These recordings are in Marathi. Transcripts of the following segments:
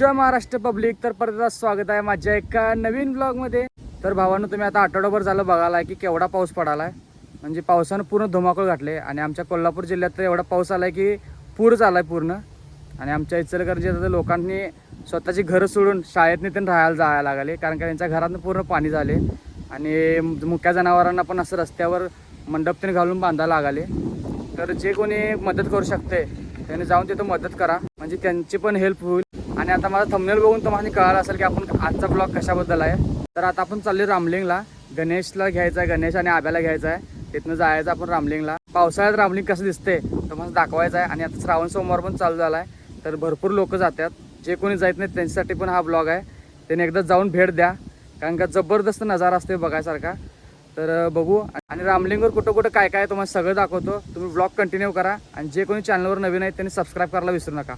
जय महाराष्ट्र पब्लिक तर परत स्वागत आहे माझ्या एका नवीन ब्लॉगमध्ये तर भावानं तुम्ही आता आठवडाभर झालं बघायला की केवढा पाऊस पडाला आहे म्हणजे पावसानं पूर्ण धुमाकूळ घातले आणि आमच्या कोल्हापूर जिल्ह्यात तर एवढा पाऊस आला आहे की पूर झाला आहे पूर्ण. आणि आमच्या इचलकरंजी आता लोकांनी स्वतःची घरं सोडून शाळेत त्यांनी राहायला जायला लागले कारण का त्यांच्या घरातनं पूर्ण पाणी झाले. आणि मुक्या जनावरांना पण असं रस्त्यावर मंडप त्यांनी घालून बांधायला लागले. तर जे कोणी मदत करू शकते त्यांनी जाऊन तिथं मदत करा. म्हणजे त्यांची पण हेल्प होईल. आणि आता मला थंबनेल बघून तुम्हाला कळालं असेल की आपण आजचा ब्लॉग कशाबद्दल आहे. तर आता आपण चालले रामलिंगला. गणेशला घ्यायचा आहे गणेश आणि आब्याला घ्यायचा आहे तिथनं जायचं आपण रामलिंगला. पावसाळ्यात रामलिंग कसं दिसते तुम्हाला दाखवायचं आहे आणि आता श्रावण सोमवार पण चालू झाला आहे तर भरपूर लोक जातात जे कोणी जायत नाही त्यांच्यासाठी पण हा ब्लॉग आहे. त्यांनी एकदा जाऊन भेट द्या. कारण का जबरदस्त नजारा असते बघायसारखा. तर बघू. आणि रामलिंगवर कुठं कुठं काय काय तुम्हाला सगळं दाखवतो. तुम्ही ब्लॉग कंटिन्यू करा. आणि जे कोणी चॅनलवर नवीन आहेत त्यांनी सबस्क्राईब करायला विसरू नका.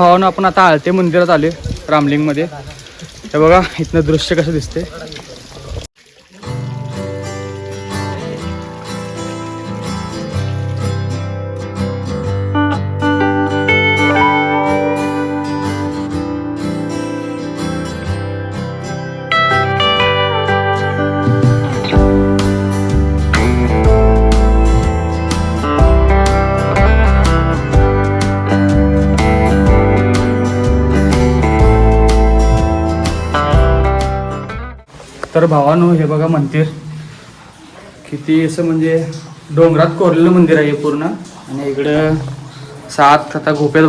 भावानं आपण आता आळते मंदिरात आले रामलिंगमध्ये. हे बघा इथनं दृश्य कसं दिसते तर भावानो हे बघा मंदिर. किती असं म्हणजे डोंगरात कोरलेलं मंदिर आहे पूर्ण. आणि इकडं सात आता गोप्यात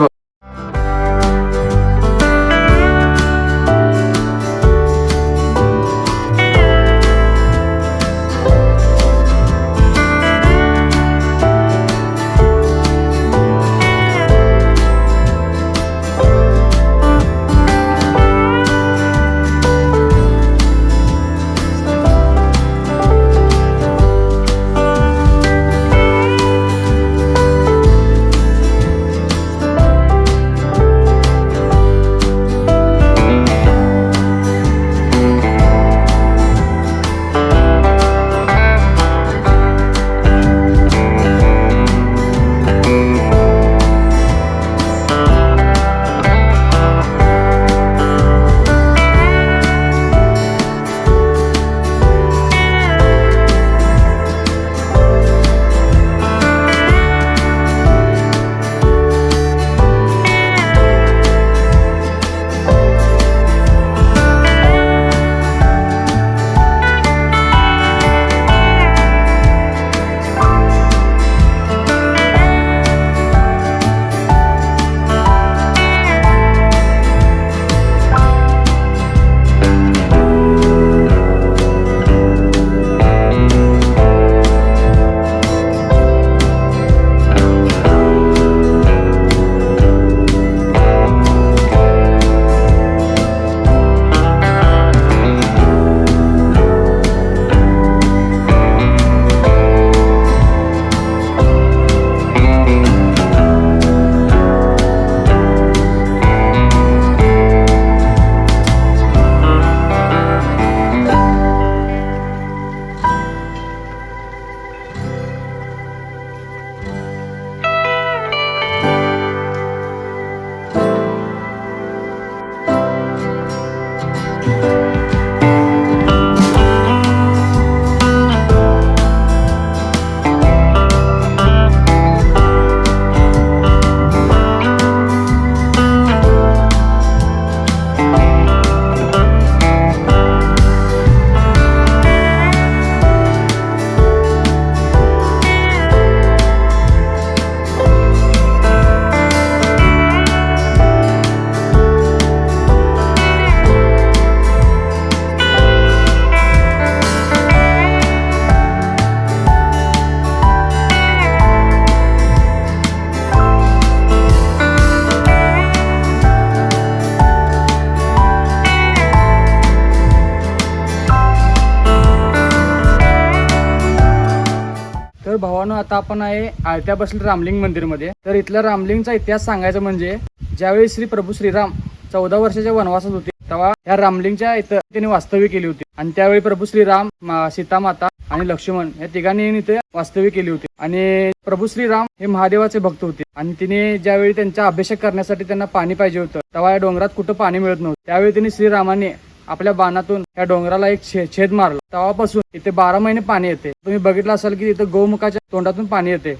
आता आपण आहे आळत्या बसले रामलिंग मंदिरमध्ये. तर इथल्या रामलिंगचा इतिहास सांगायचा म्हणजे ज्यावेळी श्री प्रभू श्रीराम चौदा वर्षाच्या वनवासात होते तेव्हा या रामलिंगच्या इथं त्यांनी वास्तव्य केली होती. आणि त्यावेळी प्रभू श्रीराम सीता सीतामाता आणि लक्ष्मण या तिघांनी इथे वास्तव्य केली होती. आणि प्रभू श्रीराम हे महादेवाचे भक्त होते. आणि तिने ज्यावेळी त्यांचा अभिषेक करण्यासाठी त्यांना पाणी पाहिजे होतं तेव्हा या डोंगरात कुठं पाणी मिळत नव्हतं. त्यावेळी त्यांनी श्रीरामाने आपल्या बाणातून या डोंगराला एक छे- छेद मारला. तेव्हापासून इथे बारा महिने पाणी येते. तुम्ही बघितलं असाल की तिथं गोमुखाच्या तोंडातून पाणी येते.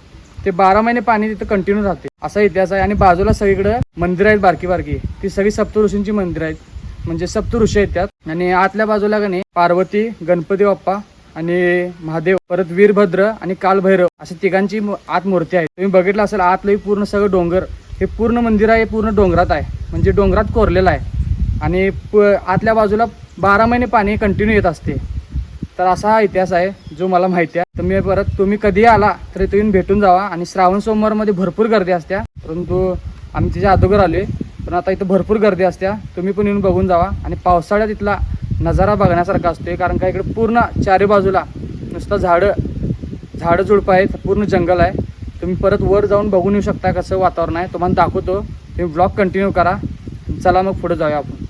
ते बारा महिने पाणी तिथं कंटिन्यू राहते. असा इतिहास आहे. आणि बाजूला सगळीकडे मंदिर आहेत बारकी बारकी. ती सगळी सप्तऋषींची मंदिर आहेत. म्हणजे सप्तऋषी आहेत त्यात. आणि आतल्या बाजूला का नाही पार्वती गणपती बाप्पा आणि महादेव परत वीरभद्र आणि कालभैरव अशा तिघांची आत मूर्ती आहे तुम्ही बघितलं असेल आतलं पूर्ण सगळं डोंगर हे पूर्ण मंदिर आहे पूर्ण डोंगरात आहे. म्हणजे डोंगरात कोरलेलं आहे. आणि प- आतल्या बाजूला बारा महिने पाणी कंटिन्यू येत असते. तर असा हा इतिहास आहे जो मला माहिती आहे. तुम्ही परत तुम्ही कधी आला तरी तुम्ही भेटून जावा. आणि श्रावण सोमवारमध्ये भरपूर गर्दी असत्या. परंतु आम्ही तिच्या अगोदर आलोय. पण आता इथं भरपूर गर्दी असत्या. तुम्ही पण येऊन बघून जावा. आणि पावसाळ्यात इथला नजारा बघण्यासारखा असतोय. कारण का इकडे पूर्ण चारी बाजूला नुसतं झाडं झाडं झुडपं आहेत. पूर्ण जंगल आहे. तुम्ही परत वर जाऊन बघून येऊ शकता कसं वातावरण आहे. तुम्हाला दाखवतो. तुम्ही ब्लॉग कंटिन्यू करा. चला मग पुढे जाऊया आपण.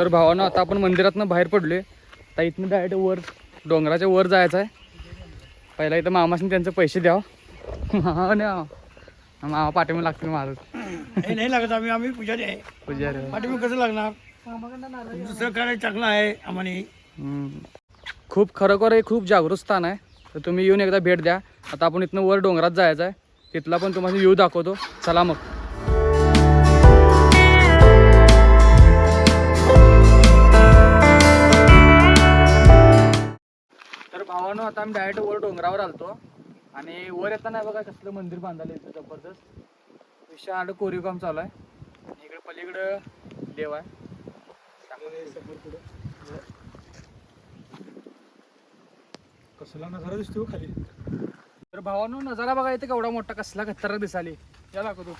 तर भावानं आता आपण मंदिरातनं बाहेर पडलोय. आता इथनं डायरेक्ट वर डोंगराच्या वर जायचं आहे. पहिला इथं मामासनी त्यांचे पैसे द्यावं मामा नाही मामा पाठीमध्ये लागतील महाराज हे नाही लागत आम्ही आम्ही पुजारी आहे. पुजारी पाठीमाग कसं लागणार? दुसरं कार्य चांगलं आहे आम्हाला. खूप खरोखर हे खूप जागृत स्थान आहे. तर तुम्ही येऊन एकदा भेट द्या. आता आपण इथनं वर डोंगरात जायचं आहे. तिथला पण तुम्हाला व्ह्यू दाखवतो. चला मग. भावानं आता आम्ही डायरेक्ट वर डोंगरावर आलतो. आणि वर येताना बघा कसलं मंदिर बांधायला इथं जबरदस्त. विशाळ कोरीव काम चालू आहे. आणि इकडे पलीकडं देव आहे. कसला नजारा दिसतो खाली. तर भावानो नजारा बघा इथे केवढा मोठा कसला खतरनाक दिसाली या दाखवतो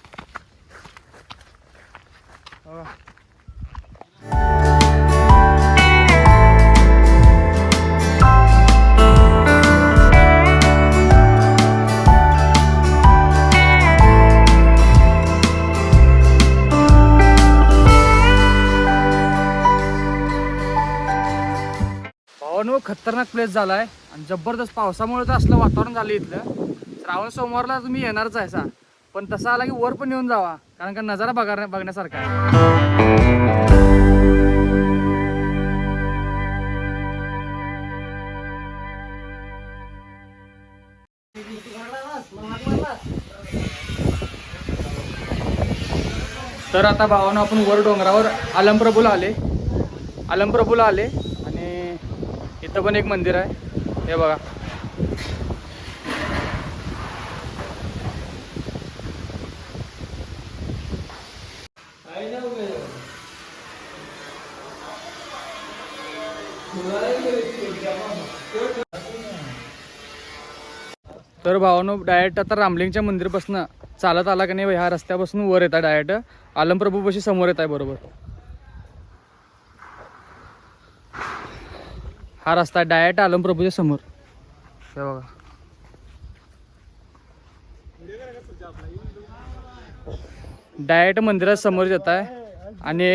खतरनाक प्लेस आहे आणि जबरदस्त पावसामुळे तर असलं वातावरण झालं इथलं. श्रावण सोमवारला तुम्ही येणारच आहे सा. पण तसा आला की वर पण येऊन जावा. कारण का नजारा बघा बघण्यासारखा आहे. तर आता भावानं आपण वर डोंगरावर आलमप्रभूला आले. आलमप्रभूला आले. इथं पण एक मंदिर आहे. हे बघा. तर भावानो डायरेक्ट आता रामलिंगच्या मंदिरपासून चालत आला का नाही ह्या रस्त्यापासून वर येतात डायरेक्ट आलमप्रभूपाशी समोर येत आहे बरोबर. हा रस्ता डायरेक्ट आलमप्रभूच्या समोर. हे बघा. डायरेक्ट मंदिरात समोर येत आहे आणि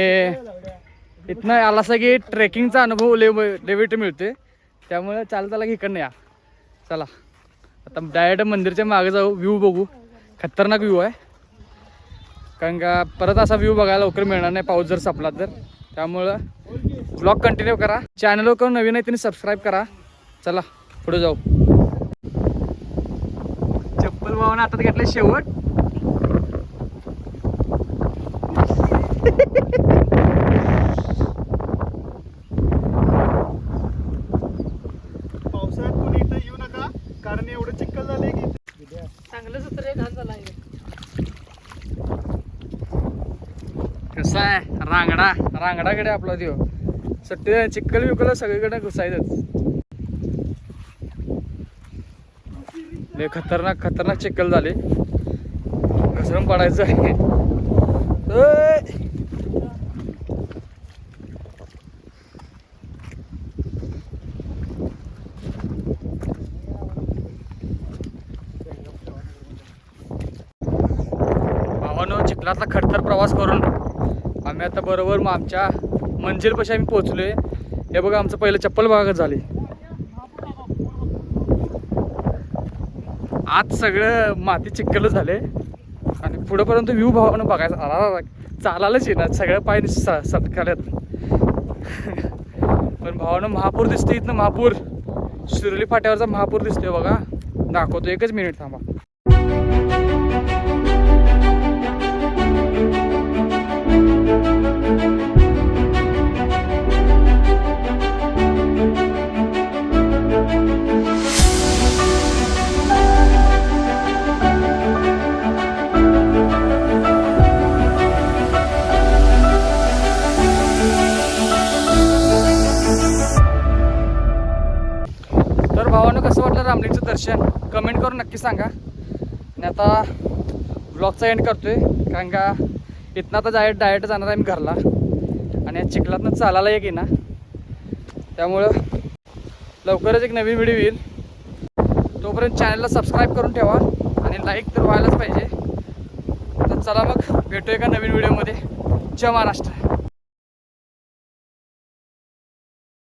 इथनं आला की ट्रेकिंगचा अनुभव लेव लेविट मिळते त्यामुळे चालत आला की इकडनं या. चला. आता डायरेक्ट मंदिरच्या मागे जाऊ व्ह्यू बघू. खतरनाक व्ह्यू आहे. कारण का परत असा व्ह्यू बघायला लवकर मिळणार नाही. पाऊस जर संपला तर. त्यामुळं ब्लॉग कंटिन्यू करा. चॅनल कोण नवीन आहे त्यांनी सबस्क्राईब करा. चला पुढे जाऊ. चप्पल भावानं आता घेतलं शेवट. पावसाळ्यात कोणी इथं येऊ नका कारण एवढं चिखल झालंय की चांगलं सत्र घाण झाला कसा आहे? रांगडा. रांगडाकडे आपला देव. सट्टे चिखल विकल सगळीकडे घुसायचं खतरनाक खतरनाक चिखल झाले. घसरून पडायचं आहे. भावानं चिखलातला खडतर प्रवास करून आम्ही आता बरोबर मग आमच्या मंजिलपाशी आम्ही पोहोचलोय. हे बघा आमचं पहिलं चप्पल भागात झाली. आज सगळं माती चिखलच झाले आणि पुढंपर्यंत व्ह्यू भावानं बघायचा. आला चालायलाच येणार. सगळं पाय सटकाल्यात. पण भावानं महापूर दिसते इथनं महापूर. शिरोली फाट्यावरचा महापूर दिसतोय बघा. दाखवतो एकच मिनिट थांबा. आता ब्लॉगचा एंड करतो आहे कारण का इथनं आता डायरेक्ट डायरेक्ट जाणार आहे मी घरला. आणि या चिखलातनं चालायला एक ना त्यामुळं लवकरच एक नवीन व्हिडिओ येईल. तोपर्यंत चॅनलला सबस्क्राईब करून ठेवा आणि लाईक तर व्हायलाच पाहिजे. तर चला मग भेटूया एका नवीन व्हिडिओमध्ये जय महाराष्ट्र.